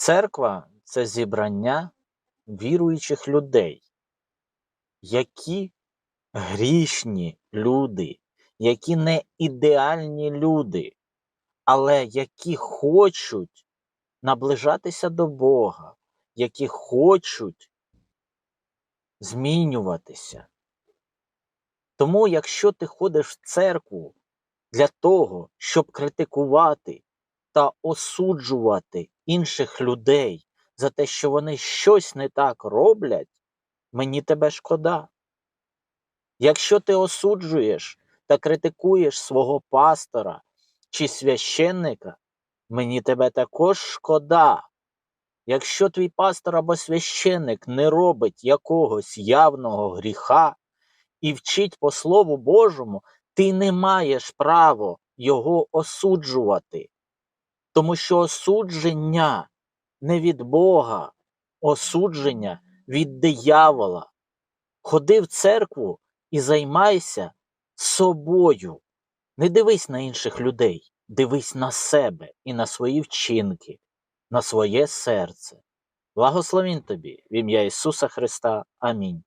Церква це зібрання віруючих людей, які грішні люди, які не ідеальні люди, але які хочуть наближатися до Бога, які хочуть змінюватися. Тому, якщо ти ходиш в церкву для того, щоб критикувати та осуджувати інших людей за те, що вони щось не так роблять, мені тебе шкода. Якщо ти осуджуєш та критикуєш свого пастора чи священника, мені тебе також шкода. Якщо твій пастор або священник не робить якогось явного гріха і вчить по Слову Божому, ти не маєш права його осуджувати. Тому що осудження не від Бога, осудження від диявола. Ходи в церкву і займайся собою. Не дивись на інших людей, дивись на себе і на свої вчинки, на своє серце. Благословінь тобі в ім'я Ісуса Христа. Амінь.